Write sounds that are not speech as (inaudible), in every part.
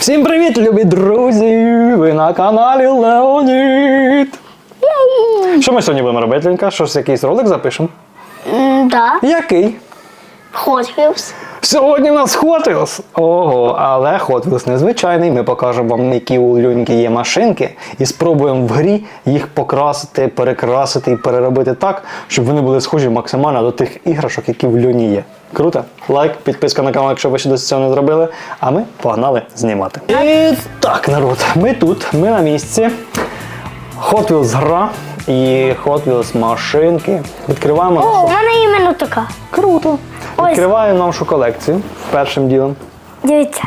Всім привіт, любі друзі! Ви на каналі Леонід. Що ми сьогодні будемо робити, Ленька? Щось якийсь ролик запишемо? Да, Який? Hot Wheels. Сьогодні у нас Hot Wheels. Ого, але Hot Wheels незвичайний. Ми покажемо вам, які у Люньки є машинки, і спробуємо в грі їх покрасити, перекрасити і переробити так, щоб вони були схожі максимально до тих іграшок, які в Люні є. Круто? Лайк, підписка на канал, якщо ви ще досі цього не зробили. А ми погнали знімати. І так, народ, ми тут, ми на місці. Hot Wheels гра і Hot Wheels машинки. Відкриваємо О, нашу у мене іменно така. Круто. Ось. Відкриваю нашу колекцію першим ділом. Дивіться.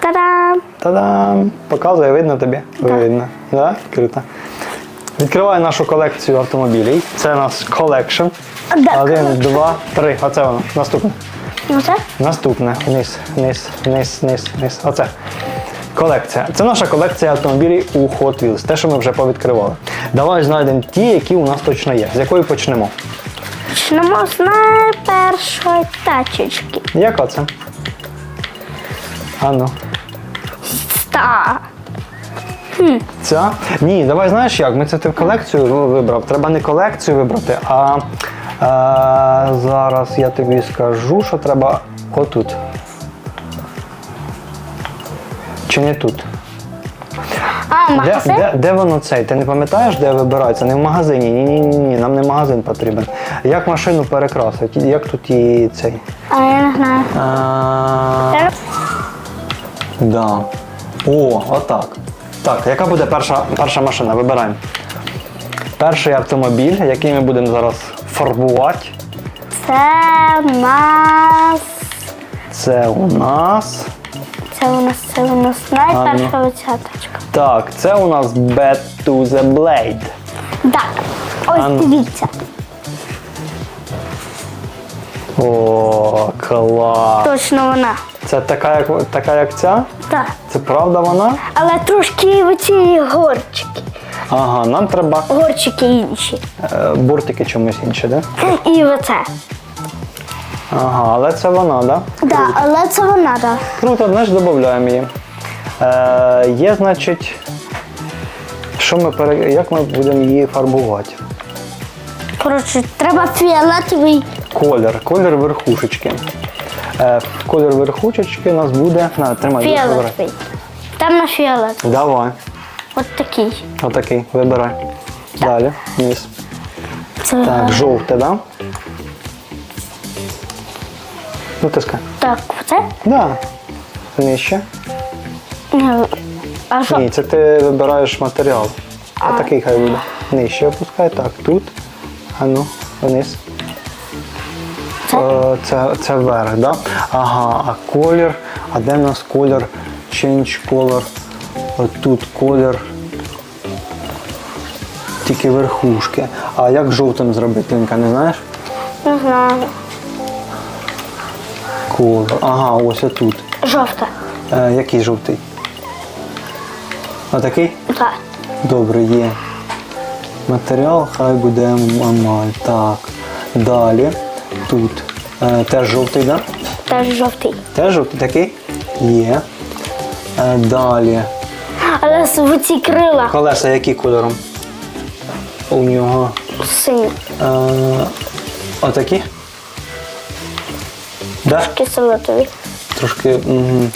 Та-дам! Та-дам! Показує, видно тобі? Видно. Да? Круто. Відкриваю нашу колекцію автомобілів. Це у нас колекшн. Один, два, три. Оце воно. Наступне. Оце? Наступне. Вниз, вниз, вниз, вниз, вниз. Оце. Колекція. Це наша колекція автомобілів у Hot Wheels. Те, що ми вже повідкривали. Давай знайдемо ті, які у нас точно є. З якої почнемо? Почнемо з найпершої тачечки. Яка це? А ну. Ста. Ця? Ні, давай знаєш як? Ми це ти в колекцію вибрав. Треба не колекцію вибрати, а зараз я тобі скажу, що треба отут. Чи не тут? А, Де, магазин? де, де воно цей? Ти не пам'ятаєш, де вибирається? Не в магазині. Ні, ні, ні, ні, нам не магазин потрібен. Як машину перекрасити? Як тут її цей? А я не знаю. А, да. О, отак. Так, яка буде перша, перша машина? Вибираємо. Перший автомобіль, який ми будемо зараз фарбувати, Це у нас. це у нас. Це у нас, це у нас найперша оця тачка. Так, це у нас Bad to the Blade. Так. Ось А ну. дивіться. О, клас. Точно вона. Це така, як, така, як ця? Так. Це правда вона? Але трошки оці горчики. Ага, нам треба Горчики інші. е, бортики чомусь інші, да? І оце. Ага, але це вона, да? Да, але це вона, так. Круто, значить додаємо її. Е, є, значить, що ми пере... як ми будемо її фарбувати? Коротше, треба фіолетовий. Колір, колір верхушечки. Е, колір верхушечки у нас буде. На, тримай. Фіолетовий. Темно фіолетовий. Давай. От такий. Отакий, вибирай. Далі, низ. Це... Так, жовте, да? Натискай. Так, оце? Да. Нижче. Ні, А що? Ні, це ти вибираєш матеріал. Отакий хай буде. Нижче опускай, так, тут. А ну, вниз. Е, Це, це вверх, да? Ага, а колір. А де в нас колір? Change color. Тут колір. Тільки верхушки. А як жовтим зробити, Лінка, не знаєш? Не знаю. Колор. Ага, ось отут. Жовта. Е, який жовтий? Отакий? Так. Добре, є. Матеріал хай буде емаль. Так. Далі. Тут. Е, теж жовтий, так? Да? Теж жовтий. Теж жовтий такий? Є. Е, далі. Але з оці крила Колеса які кольором? У нього. сині. Е, отакі? Да? Кислотові. Трошки угу,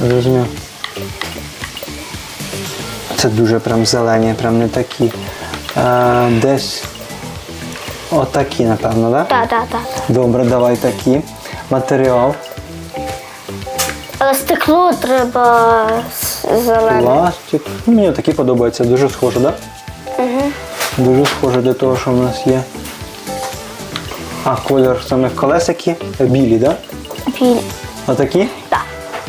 зрозумів. Це дуже прям зелені, прям не такі. Е, десь отакі, напевно, так? Да? Так, так, так. Добре, давай такі. Матеріал, Але стекло треба з- зелене. пластик. Ну, мені такі подобаються, дуже схоже, так? Да? Угу. Дуже схоже до того, що в нас є. А колір самих колес які? Білі, так? Да? Біль. Отакі? Так.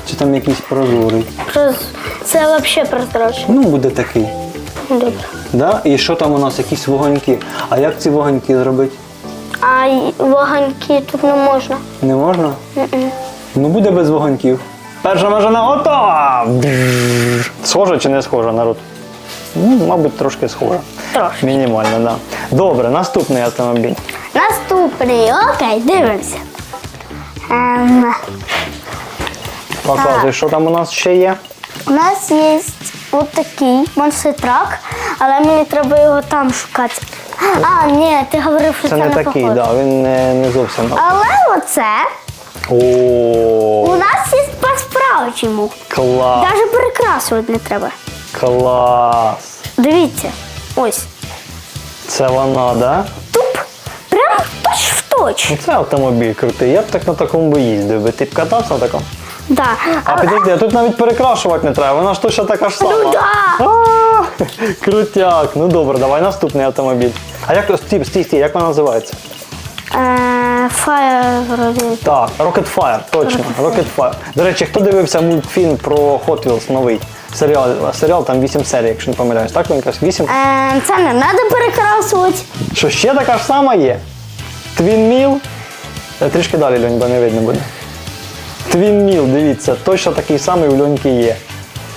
Чи там якийсь прозорий? Проз... Це взагалі прозрачно. Ну, буде такий. Добре. Да? І що там у нас? Якісь вогоньки. А як ці вогоньки зробити? А вогоньки тут не можна. Не можна? Мгм. Ну буде без вогоньків. Перша машина готова! Схожа чи не схожа, народ? Ну, мабуть, трошки схожа. Трошки. Мінімально, так. Да. Добре, наступний автомобіль. Наступний, окей, дивимося. Ем, Показуй, що там у нас ще є. У нас є от такий монстр-трак, але мені треба його там шукати. А, ні, ти говорив, що Це це, не не такий, похоже. да, він не, не зовсім. Але оце у О, нас є по-справжньому. клас, Навіть перекрасувати не треба. клас. Дивіться, ось. Це вона, да? Туп, прям точ в точ. Ну, Це автомобіль крутий. Я б так на такому би їздив. би. Ти б катався на такому? Да. А Але- підожди, а тут навіть перекрашувати не треба, вона ж точно така ж сама. Ну да. А, (laughs) Крутяк. Ну добре, давай наступний автомобіль. А як стій, стій, стій, як вона називається? Е, Fire вроді. Так, Rocket Fire, точно. Rocket Fire. До речі, хто дивився мультфільм про Hot Wheels новий? Серіал, серіал там 8 серій, якщо не помиляюсь. Так, він якось 8? Е, Це не треба перекрасувати. Що ще така ж сама є? Twin Mill. Е, Трішки далі, Льонь, бо не видно буде. Twin Mill, дивіться, точно такий самий у Льоньки є.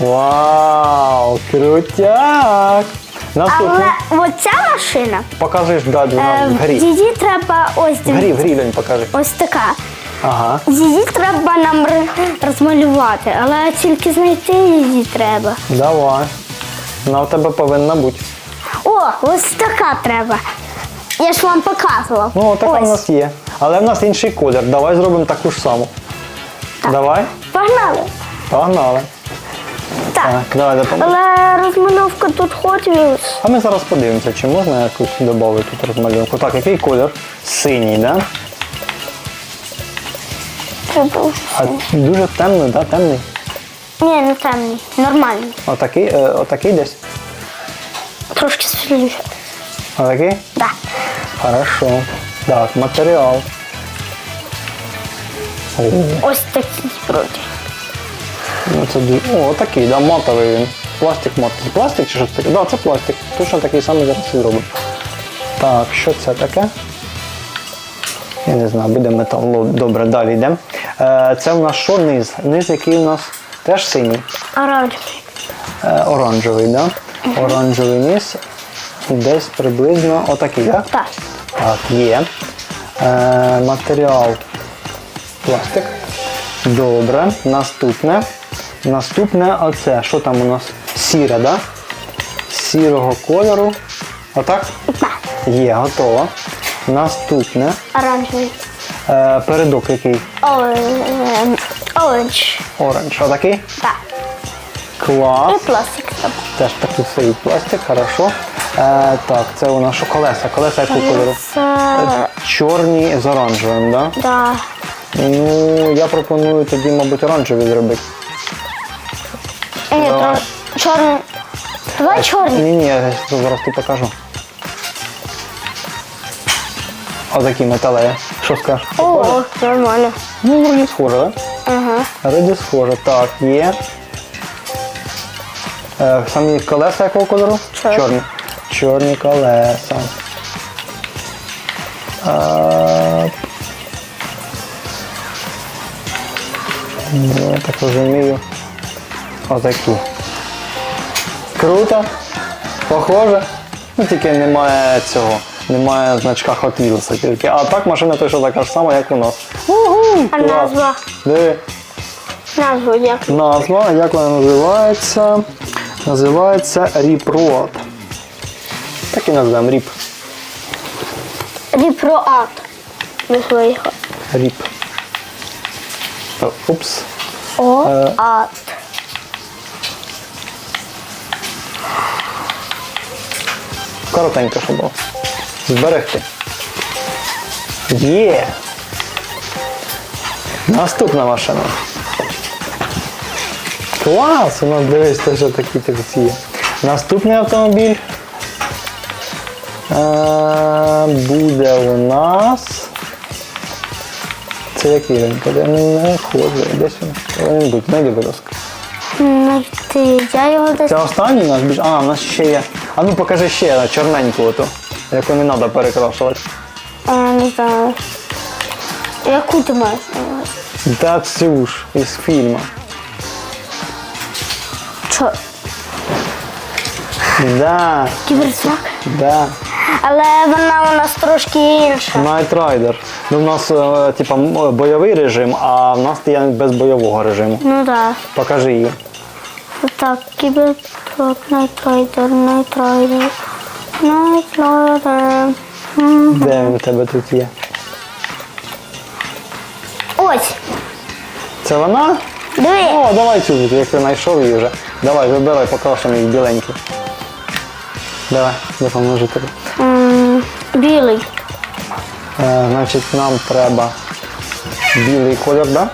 Вау, крутяк! Наступний. Але оця машина, Покажеш да, е, в грі. її треба ось В грі, в грі, Льонь, покажи. Ось така. Ага. Її треба нам розмалювати, але тільки знайти її треба. Давай. Вона в тебе повинна бути. О, ось така треба. Я ж вам показував. Ну, така ось. в нас є. Але в нас інший колір. Давай зробимо таку ж саму. Давай. Погнали. Погнали. Так. Так, давай допоможемо. Але розмальовка тут Hot Wheels. А ми зараз подивимося, чи можна якусь додати тут розмальовку. Так, який колір? Синій, да? Треба вже. А дуже темний, да? Темний. Ні, не темний. Нормальний. Отакий, е, отакий десь. Трошки світліше. Отакий? Да. Хорошо. Так, матеріал. О, Ось такий вроді. Ну це О, отакий, да, матовий він. Пластик матовий. Пластик чи щось таке? Так, да, це пластик. Точно такий самий зараз і зробимо. Так, що це таке? Я не знаю, буде метал. Ну, Добре, далі йдемо. Е, це у нас що низ? Низ, який у нас теж синій. Оранжевий. Е, оранжевий, да? Оранжевий низ. Десь приблизно отакий, так? Так. Так, є. Е, матеріал пластик. Добре. Наступне. Наступне оце. Що там у нас? Сіре, да? Сірого кольору. Отак? Є, готово. Наступне. Оранжевий. Е, передок який? Оранж. Оранж. Отакий? Так. Клас. І пластик. Теж такий стоїть пластик, хорошо. Е, так, це у нас що колеса. Колеса якого кольору? Це... Чорні з оранжевим, так? Да? Да. Ну, я пропоную тоді, мабуть, оранжеві зробити. Ні, Давай. то чорний. Давай чорний. Ні, ні, я зараз тобі покажу. Отакі металеві. Що скажеш? О, нормально. Ну, вроді схоже, так? Ага. Вроді схоже. Так, є. Е, самі колеса якого кольору? Чорні. Чорні. Чорні колеса. Е, ну, я так розумію. Отакі. Круто. Похоже. Ну тільки немає цього. Немає значка Hot Wheels тільки. А так машина точно така ж сама, як у нас. Угу, А клас. назва? Диви. Назву як? Назва, як вона називається? Називається Rip Road. Так і назвемо Rip. Ріпроат. Назва його. Rip. Упс. О, Е. ат. Коротенько, щоб було. Зберегти. Є. Наступна машина. Клас! У нас дивись, теж такі таксі є. Наступний автомобіль. Е, буде у нас. Це який він? Де не ходить? Десь він. Він будь, знайди, будь ласка. Я його десь. Це останній у нас більш. А, у нас ще є. А ну покажи ще чорненьку оту, яку не треба перекрашувати. Е, не знаю. Яку ти маєш? Та цю ж із фільму. Чо? Да, Кібертрак? да. але вона у нас трошки інша. Night Rider. Ну, у нас е, типа м- бойовий режим, а в нас є без бойового режиму. Ну так. Покажи її. Так, кібертрак, найтрайдер, найтрайдер, найтрайдер. Де він у тебе тут є? Ось, Це вона? диви. О, давай цю, як ти знайшов її вже. Давай, вибирай, покрашений біленький. Давай, допоможу тобі. М, Білий. Е, значить, нам треба білий колір, да?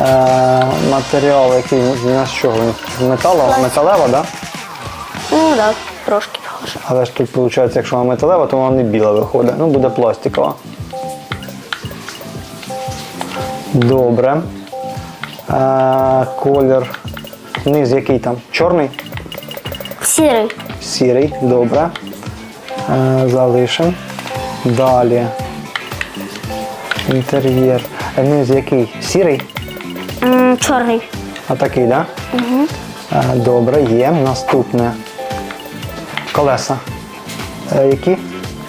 Е, матеріал, який на що? Металова, металева, да? Ну так, трошки похоже. Але ж тут виходить, якщо вона металева, то вона не біла виходить. Ну, буде пластикова. Добре. Е, колір. Низ який там? Чорний? Сірий. Сірий, добре. Е, залишимо. Далі. Інтер'єр. Е, Низ який? Сірий? Чорний. А такий, так? Да? Угу. Добре, є. Наступне. Колеса. Е, які?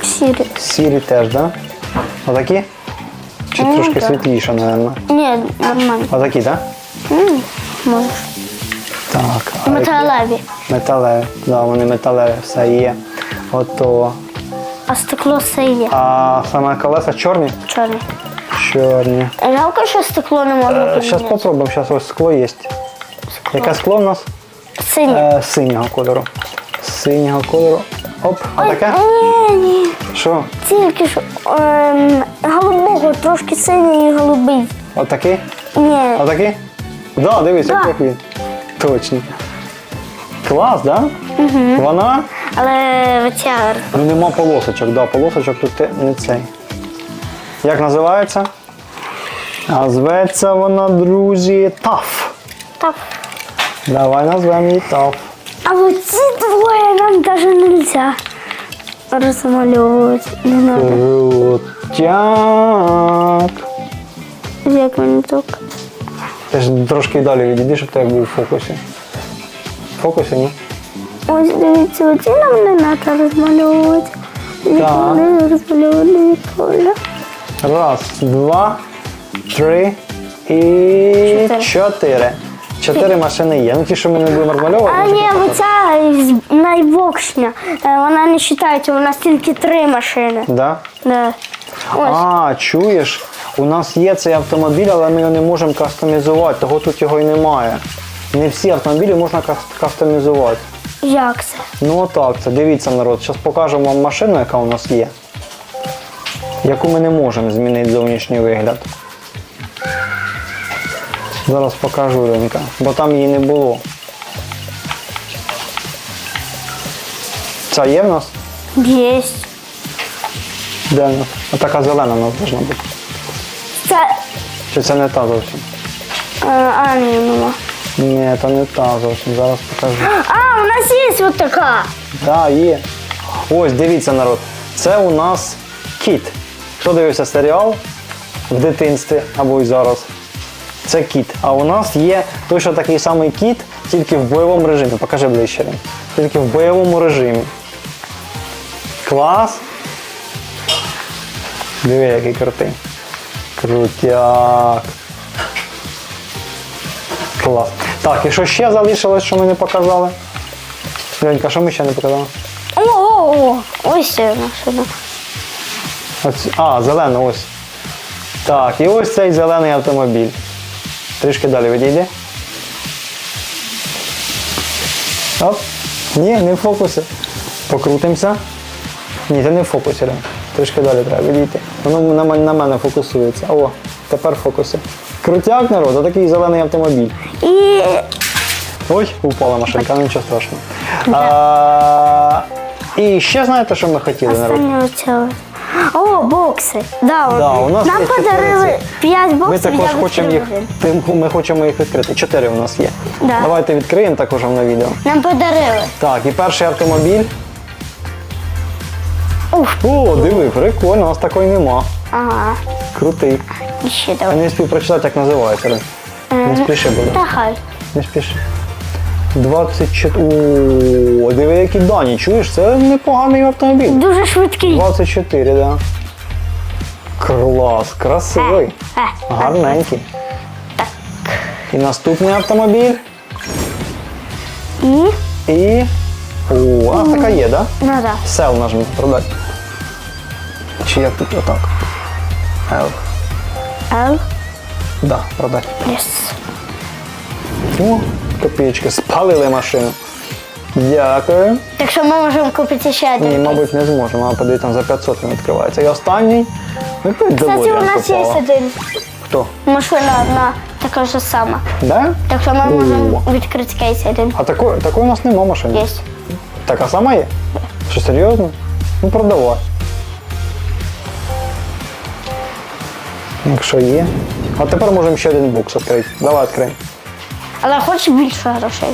Сірий. Сірі теж, так? Да? Отакі? Чи Ну, трошки так. світліше, мабуть? Ні, нормально. Отакі, так? М, Можеш. Так. а які? Металеві. Металеві. Да, вони металеві, все є. Готово. А стекло все є. А саме колеса чорні? Чорний. Чорні. Жалко, що стекло не можна Зараз спробуємо, зараз ось скло є. Яке скло в нас? Синє. Е, синього кольору. Синього кольору. Оп, отаке? Ні, ні. Що? Тільки ж ем, голубого, трошки синій і голубий. Отакий? Ні. Отакий? Да, дивись, Да. як він. Точно. Клас? Да? Угу. Вона? Але витягар. Ну нема полосочок, да, полосочок тут те- не цей. Як називається? А зветься вона, друзі, таф. Так. Давай назвемо її таф. А вот ці двоє нам даже нельзя розмальовувати. Не. Крутяк. Як мені так? Ти ж трошки далі відійди, щоб тебе був в фокусі. В фокусі, ні? Ось дивіться, оці нам не треба розмальовувати. Так. Не розмальовувати поля. Раз, два, три і Чотири. чотири. Чотири машини є. Ну ті, що ми не будемо розмальовувати. А ні, оця з- найбокшня. Е, Вона не вважається, у нас тільки три машини. Да? Да. Ось. А, чуєш? У нас є цей автомобіль, але ми його не можемо кастомізувати, того тут його і немає. Не всі автомобілі можна кастомізувати. Як це? Ну отак, це дивіться народ. Зараз покажемо вам машину, яка у нас є. Яку ми не можемо змінити зовнішній вигляд. Зараз покажу Ленька, бо там її не було. Ця є в нас? Єсть. Де в нас? А така зелена у нас повинна бути. Це. Чи це не та зовсім? е, А, ні, нема. Ні, це не та зовсім. Зараз покажу. А, у нас є от така. Так, є. Ось, дивіться, народ. Це у нас кіт. Хто дивився серіал в дитинстві або й зараз? Це кіт. А у нас є точно такий самий кіт, тільки в бойовому режимі. Покажи ближче. Тільки в бойовому режимі. Клас. Диви, який крутий. Крутяк. Клас. Так, і що ще залишилось, що ми не показали? Ленька, що ми ще не показали? О, о, о, ось це машина. Ось, а, зелена, ось. Так, і ось цей зелений автомобіль. Трішки далі відійди. Оп. Ні, не в фокусі. Покрутимося. Ні, це не в фокусі, Рем. Трішки далі треба відійти. Воно на, мен- на мене фокусується. О, тепер в фокусі. Крутяк народ, отакий зелений автомобіль. І Ой, упала машинка, ну нічого страшного. А, і ще знаєте, що ми хотіли народ? О, бокси. Да, Да, у нас Нам є подарили чотири 5 Ми також я хочемо їх, відкрила. ти- ми хочемо їх відкрити. Чотири у нас є. Да. Давайте відкриємо також на відео. Нам подарили. Так, і перший автомобіль. Ух. О, диви, прикольно, у нас такої нема. Ага. Крутий. І ще Я давай. не спів прочитати, як називається. Рин. Не спіши, будь Та хай. Не спіши. 24. О, диви, які дані, чуєш? Це непоганий автомобіль. Дуже швидкий. 24, да. Клас, красивий. Е, е. Гарненький. І наступний автомобіль. І? І. О, а така є, да? Ну так. Сел нажми продати. Чи як тут отак? L. Л. Да, продати. Єс. О, копійки, спалили машину. Дякую. Так що ми можемо купити ще Ні, один. мабуть, не зможемо. А подивіться, там за 500 він відкривається. І останній. Ну, Кстати, у нас є один. Хто? Машина одна така ж сама. Да? Так що ми О. можемо відкрити кейс один. А такої, такої у нас нема машини. Є. Така сама є? Що серйозно? Ну продавай. Якщо є. А тепер можемо ще один бокс відкрити. Давай відкриємо. Але хочеш більше грошей.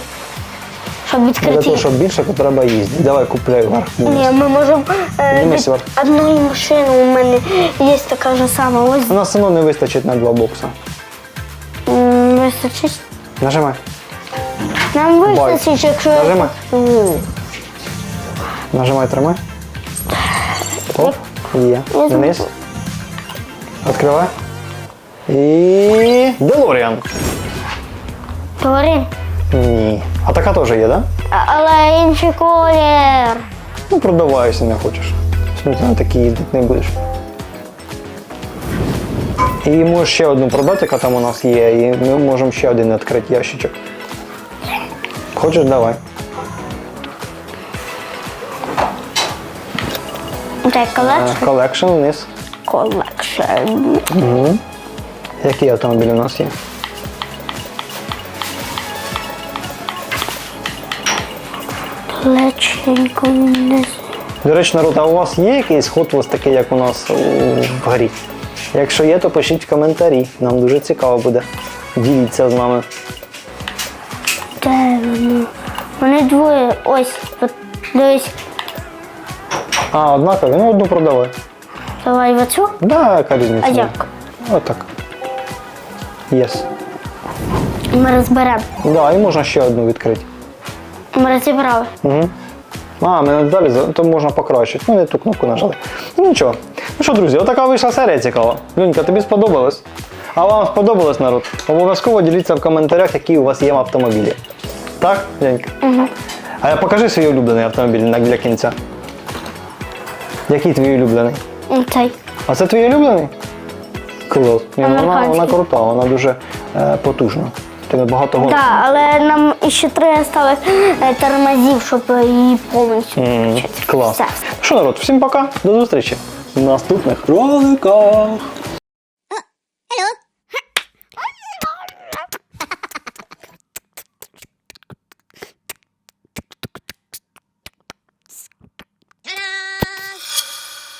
Щоб Для відкрити. того, щоб більше, то треба їздити. Давай купляй вверх. Ні, ми можемо е, від одної машини у мене є така ж сама. Ось У нас все одно не вистачить на два бокса. м, вистачить. Нажимай. Нам вистачить, якщо Нажимай. М, Нажимай, тримай. Оп, є. Я Вниз. Відкривай. І. Делоріан. Говори. Ні. А така теж є, так? Да? Але інший колір. Ну, продавай, якщо не хочеш. На такі їздити не будеш. І можеш ще одну продати, яка там у нас є, і ми можемо ще один відкрити ящичок. Хочеш, давай. Так, колекшн. Колекшн вниз. Колекшн. Які автомобілі у нас є? Леченько вниз. До речі, народ, а у вас є якийсь Hot Wheels такий, як у нас в грі? Якщо є, то пишіть в коментарі. Нам дуже цікаво буде. Діліться з нами. Де воно? Вони двоє. Ось. Дивись. А, однакові? Ну, одну продавай. Давай в оцю. Да, яка різниця? А як? Отак. Єс. Ми розберемо. Да, і можна ще одну відкрити. Ми розібрали. Угу. А, ми далі, то можна покращити. Ну, не ту кнопку нажали. Ну нічого. Ну що, друзі, отака вийшла серія цікава. Люнька, тобі сподобалось? А вам сподобалось, народ? Обов'язково діліться в коментарях, які у вас є автомобілі. Так, Ленька? Угу. А я покажи свій улюблений автомобіль на- для кінця. Який твій улюблений? Цей. А це твій улюблений? Клас. Ні, вона, вона крута, вона дуже е, потужна. Тебе багато гонок. Так, але нам ще треба стали е, тормозів, щоб її повністю включити. Клас. Все. Що, народ, всім пока, до зустрічі в наступних роликах.